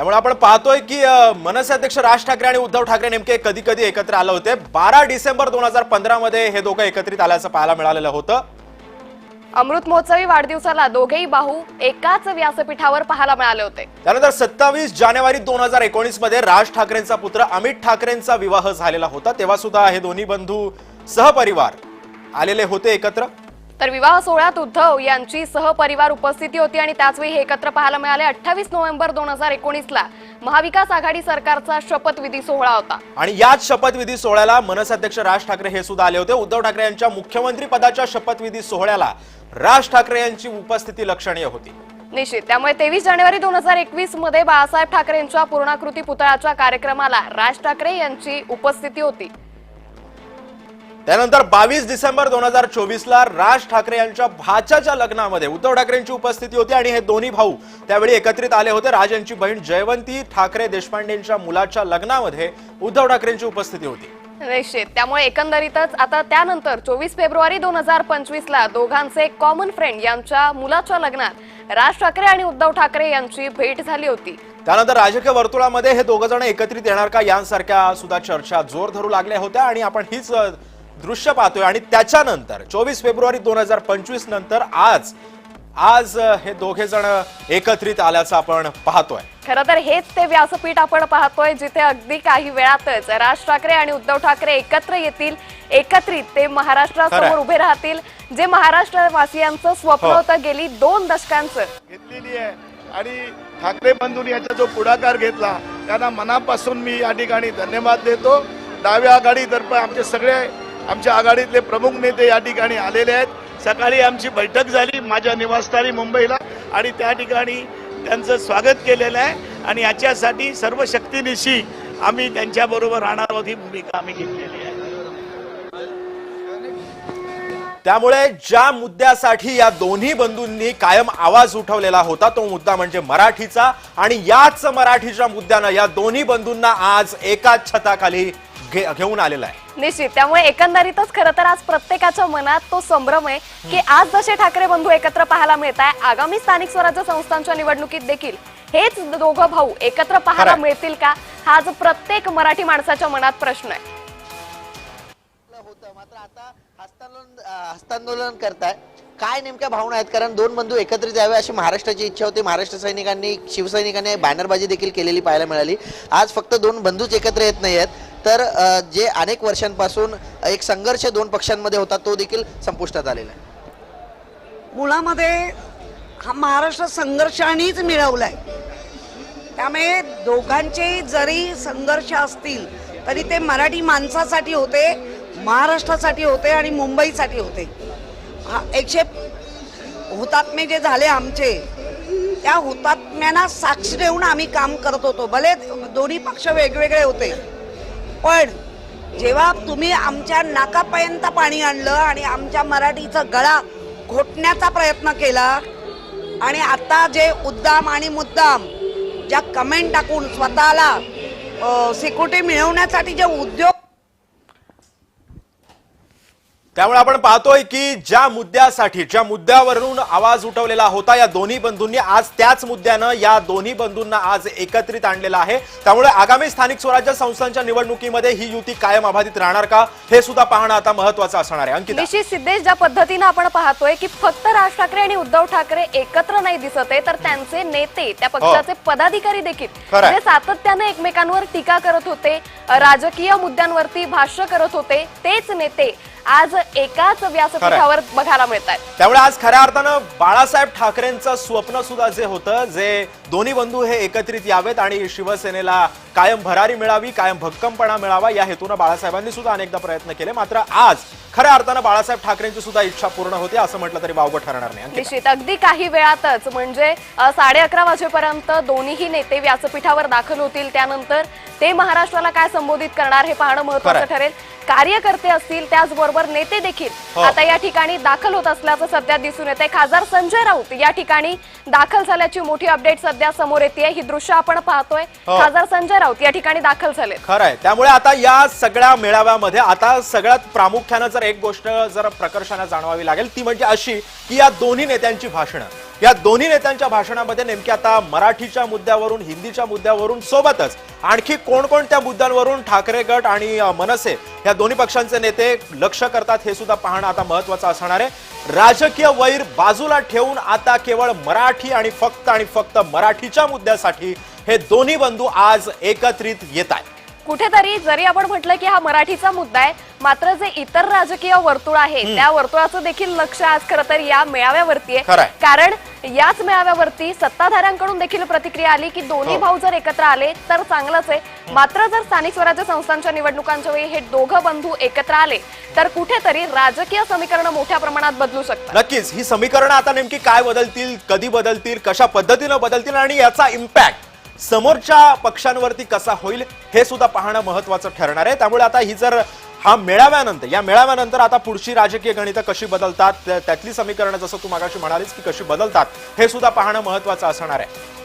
त्यामुळे आपण पाहतोय की मनसे अध्यक्ष राज ठाकरे आणि उद्धव ठाकरे नेमके कधी कधी एकत्र आले होते. बारा डिसेंबर दोन हजार पंधरा मध्ये हे दोघं एकत्रित आल्याचं पाहायला मिळालेलं होतं. अमृत महोत्सवी वाढदिवसाला दोघेही भाऊ एकाच व्यासपीठावर पाहायला मिळाले होते. त्यानंतर सत्तावीस जानेवारी दोन हजार एकोणीसमध्ये राज ठाकरेंचा पुत्र अमित ठाकरेंचा विवाह झालेला होता. तेव्हा सुद्धा हे दोन्ही बंधू सहपरिवार आलेले होते एकत्र. तर विवाह सोहळ्यात उद्धव यांची सहपरिवार उपस्थिती होती आणि त्याचवेळी हे एकत्र पाहायला मिळाले अठ्ठावीस नोव्हेंबर दोन हजार एकोणीस ला महाविकास आघाडी सरकारचा शपथविधी सोहळा होता. आणि याच शपथविधी सोहळ्याला मनसे अध्यक्ष राज ठाकरे हे सुद्धा आले होते. उद्धव ठाकरे यांच्या मुख्यमंत्री पदाच्या शपथविधी सोहळ्याला राज ठाकरे यांची उपस्थिती लक्षणीय होती. निश्चित. त्यामुळे तेवीस जानेवारी दोन हजार एकवीसमध्ये बाळासाहेब ठाकरेंच्या पूर्णाकृती पुतळ्याच्या कार्यक्रमाला राज ठाकरे यांची उपस्थिती होती. त्यानंतर बावीस डिसेंबर दोन हजार चोवीस ला राज ठाकरे यांच्या भाच्याच्या लग्नामध्ये उद्धव ठाकरेंची उपस्थिती होती आणि हे दोन्ही भाऊ त्यावेळी एकत्रित आले होते. राज यांची बहीण जयवंती ठाकरे देशपांडेंच्या मुलाच्या लग्नामध्ये उद्धव ठाकरेंची उपस्थिती होती. निश्चित त्यामुळे एकंदरीतच आता त्यानंतर चोवीस फेब्रुवारी दोन हजार पंचवीस ला दोघांचे कॉमन फ्रेंड यांच्या मुलाच्या लग्नात राज ठाकरे आणि उद्धव ठाकरे यांची भेट झाली होती. त्यानंतर राजकीय वर्तुळामध्ये हे दोघ जण एकत्रित येणार का? यांसारख्या सुद्धा चर्चा जोर धरू लागल्या होत्या आणि आपण हीच दृश्य पाहतोय आणि त्याच्यानंतर चोवीस फेब्रुवारी दोन हजार पंचवीस नंतर आज आज हे दोघे जण एकत्रित आल्याचं आपण पाहतोय. खरं तर हेच ते व्यासपीठ आपण पाहतोय जिथे अगदी काही वेळातच राज ठाकरे आणि उद्धव ठाकरे एकत्र येतील. एकत्रित ते महाराष्ट्रासमोर. उभे राहतील. जे महाराष्ट्रवासियांचं स्वप्न हो. होतं गेली दोन दशकांचं. घेतलेली आहे. आणि ठाकरे बंधूंनी याचा जो पुढाकार घेतला त्यांना मनापासून मी या ठिकाणी धन्यवाद देतो. डाव्या आघाडीतर्फे आमचे सगळे आमच्या आघाडीतले प्रमुख नेते या ठिकाणी आलेले आहेत. सकाळी आमची बैठक झाली माझ्या निवासस्थानी मुंबईला आणि त्या ठिकाणी त्यांचं स्वागत केलेलं आहे. आणि याच्यासाठी सर्व शक्तीनिशी आम्ही त्यांच्याबरोबर राहणार आहोत ही भूमिका आम्ही घेतलेली आहे. त्यामुळे ज्या मुद्द्यासाठी या दोन्ही बंधूंनी कायम आवाज उठवलेला होता तो मुद्दा म्हणजे मराठीचा. आणि याच मराठीच्या मुद्द्यानं या दोन्ही बंधूंना आज एकाच छताखाली घेऊन आलेला आहे. निश्चित. त्यामुळे एकंदरीतच खरं तर आज प्रत्येकाच्या मनात तो संभ्रम आहे की आज जसे ठाकरे बंधू एकत्र पाहायला मिळत आहे आगामी स्थानिक स्वराज्य संस्थांच्या निवडणुकीत देखील हेच दोघं भाऊ एकत्र पाहायला. मिळतील का? हा आज प्रत्येक मराठी माणसाच्या मनात प्रश्न आहे. होतं. मात्र आता हस्तांदोलन हस्तांदोलन करताय. काय नेमक्या भावना आहेत? कारण दोन बंधू एकत्रित यावे अशी महाराष्ट्राची इच्छा होती. महाराष्ट्र सैनिकांनी शिवसैनिकांनी बॅनरबाजी देखील केलेली पाहायला मिळाली. आज फक्त दोन बंधूच एकत्र येत नाही आहेत. तर जे अनेक वर्षांपासून एक संघर्ष दोन पक्षांमध्ये होता तो देखील संपुष्टात आलेला आहे. मुळामध्ये हा महाराष्ट्र संघर्षानेच मिळवलाय. त्यामुळे दोघांचे जरी संघर्ष असतील तरी ते मराठी माणसासाठी होते. महाराष्ट्रासाठी होते आणि मुंबईसाठी होते. हा एकशे हुतात्मे जे झाले आमचे त्या हुतात्म्यांना साक्ष देऊन आम्ही काम करत होतो. भले दोन्ही पक्ष वेगवेगळे होते पण जेव्हा तुम्ही आमच्या नाकापर्यंत पाणी आणलं आणि आमच्या मराठीचा गळा घोटण्याचा प्रयत्न केला आणि आता जे उद्दाम आणि मुद्दाम ज्या कमेंट टाकून स्वतःला सिक्युरिटी मिळवण्यासाठी जे उद्योग त्यामुळे आपण पाहतोय की ज्या मुद्द्यासाठी ज्या मुद्द्यावरून आवाज उठवलेला होता या दोन्ही बंधूंनी आज त्याच मुद्द्यानं या दोन्ही बंधूंना आज एकत्रित आणलेलं आहे. त्यामुळे आगामी स्थानिक स्वराज्य संस्थांच्या निवडणुकीमध्ये ही युती कायम अबाधित राहणार का? हे सुद्धा पाहणं आता महत्वाचं असणार आहे. अंकिता. निश्चित सिद्धेश ज्या पद्धतीनं आपण पाहतोय की फक्त राज ठाकरे आणि उद्धव ठाकरे एकत्र नाही दिसत आहे तर त्यांचे नेते त्या पक्षाचे पदाधिकारी देखील खरंय. जे सातत्याने एकमेकांवर टीका करत होते राजकीय मुद्द्यांवरती भाष्य करत होते तेच नेते आज एकाच व्यासपीठावर बघायला मिळत आहेत त्यामुळे आज खऱ्या अर्थानं बाळासाहेब ठाकरेंचं स्वप्न सुद्धा जे होतं जे दोन्ही बंधू हे एकत्रित यावेत आणि शिवसेनेला कायम भरारी मिळावी कायम भक्कमपणा मिळावा या हेतूनं बाळासाहेबांनी सुद्धा अनेकदा प्रयत्न केले. मात्र आज खऱ्या अर्थानं बाळासाहेब ठाकरेंची सुद्धा इच्छा पूर्ण होती असं म्हटलं तरी वावगं ठरणार नाही. निश्चित. अगदी काही वेळातच म्हणजे साडे अकरा वाजेपर्यंत दोन्हीही नेते व्यासपीठावर दाखल होतील. त्यानंतर ते महाराष्ट्राला काय संबोधित करणार हे पाहणं महत्वाचं. ठरेल. कार्यकर्ते असतील त्याचबरोबर नेते देखील हो. आता या ठिकाणी दाखल होत असल्याचं सध्या दिसून येत आहे खासदार संजय राऊत या ठिकाणी दाखल झाल्याची मोठी अपडेट सध्या समोर येते ही दृश्य आपण पाहतोय. हो. खासदार संजय राऊत या ठिकाणी दाखल झाले खरं आहे त्यामुळे आता या सगळ्या मेळाव्यामध्ये आता सगळ्यात प्रामुख्यानं जर एक गोष्ट जर प्रकर्षाने जाणवावी लागेल ती म्हणजे अशी की या दोन्ही नेत्यांची भाषणं. या दोन्ही नेत्यांच्या भाषणामध्ये नेमकी आता मराठीच्या मुद्द्यावरून हिंदीच्या मुद्द्यावरून सोबतच आणखी कोणकोणत्या मुद्द्यांवरून ठाकरे गट आणि मनसे या दोन्ही पक्षांचे नेते लक्ष करतात हे सुद्धा पाहणं आता महत्वाचं असणार आहे. राजकीय वैर बाजूला ठेवून आता केवळ मराठी आणि फक्त आणि फक्त मराठीच्या मुद्द्यासाठी हे दोन्ही बंधू आज एकत्रित येत आहेत. कुठेतरी जरी आपण म्हटलं की हा मराठीचा मुद्दा आहे मात्र जे इतर राजकीय वर्तुळ आहे त्या वर्तुळाचं देखील लक्ष आज खरं तर या मेळाव्यावरती आहे. कारण याच मेळाव्यावरती सत्ताधाऱ्यांकडून देखील प्रतिक्रिया आली की दोन्ही हो. भाऊ जर एकत्र आले तर चांगलंच आहे. मात्र जर स्थानिक स्वराज्य संस्थांच्या निवडणुकांच्या वेळी हे दोघं बंधू एकत्र आले तर कुठेतरी राजकीय समीकरणं मोठ्या प्रमाणात बदलू शकतात. नक्कीच ही समीकरणं आता नेमकी काय बदलतील कधी बदलतील कशा पद्धतीनं बदलतील आणि याचा इम्पॅक्ट समोरच्या पक्षांवरती कसा होईल हे सुद्धा पाहणं महत्वाचं ठरणार आहे. त्यामुळे आता ही जर हा मेळाव्यानंतर या मेळाव्यानंतर आता पुढची राजकीय गणितं कशी बदलतात त्यातली समीकरणं जसं तू मागाशी म्हणालीस की कशी बदलतात हे सुद्धा पाहणं महत्वाचं असणार आहे.